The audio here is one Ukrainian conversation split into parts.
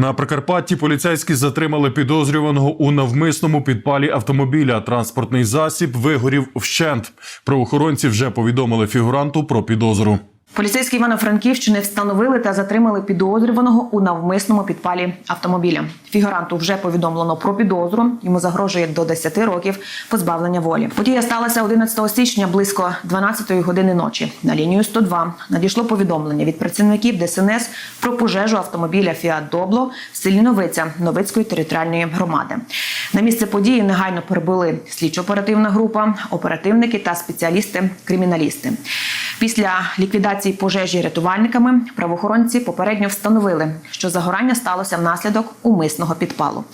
На Прикарпатті поліцейські затримали підозрюваного у навмисному підпалі автомобіля. Транспортний засіб вигорів вщент. Правоохоронці вже повідомили фігуранту про підозру. Поліцейські Івано-Франківщини встановили та затримали підозрюваного у навмисному підпалі автомобіля. Фігуранту вже повідомлено про підозру. Йому загрожує до 10 років позбавлення волі. Подія сталася 11 січня близько 12 години ночі. На лінію 102 надійшло повідомлення від працівників ДСНС про пожежу автомобіля Фіат Добло в селі Новиця Новицької територіальної громади. На місце події негайно прибули слідчо-оперативна група, оперативники та спеціалісти-криміналісти. Після ліквідації пожежі рятувальниками правоохоронці попередньо встановили, що загорання сталося внаслідок умисного підпалу.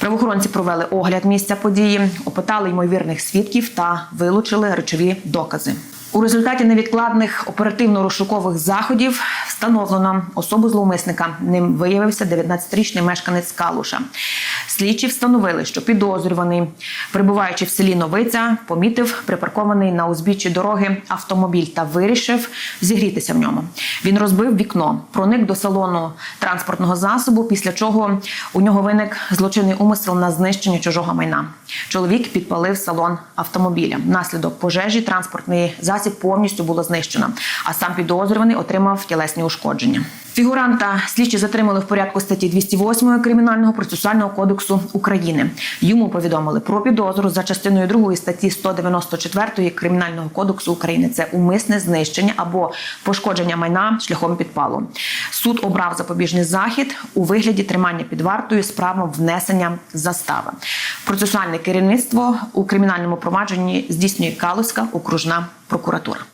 Правоохоронці провели огляд місця події, опитали ймовірних свідків та вилучили речові докази. У результаті невідкладних оперативно-розшукових заходів встановлено особу зловмисника. Ним виявився 19-річний мешканець Калуша. Слідчі встановили, що підозрюваний, перебуваючи в селі Новиця, помітив припаркований на узбіччі дороги автомобіль та вирішив зігрітися в ньому. Він розбив вікно, проник до салону транспортного засобу, після чого у нього виник злочинний умисел на знищення чужого майна. Чоловік підпалив салон автомобіля. Внаслідок пожежі транспортний засіб повністю була знищена. а сам підозрюваний отримав тілесні ушкодження. Фігуранта слідчі затримали в порядку статті 208 Кримінального процесуального кодексу України. Йому повідомили про підозру за частиною 2 статті 194 Кримінального кодексу України. Це умисне знищення або пошкодження майна шляхом підпалу. Суд обрав запобіжний захід у вигляді тримання під вартою з правом внесення застави. Процесуальне керівництво у кримінальному провадженні здійснює Калузька окружна прокуратура.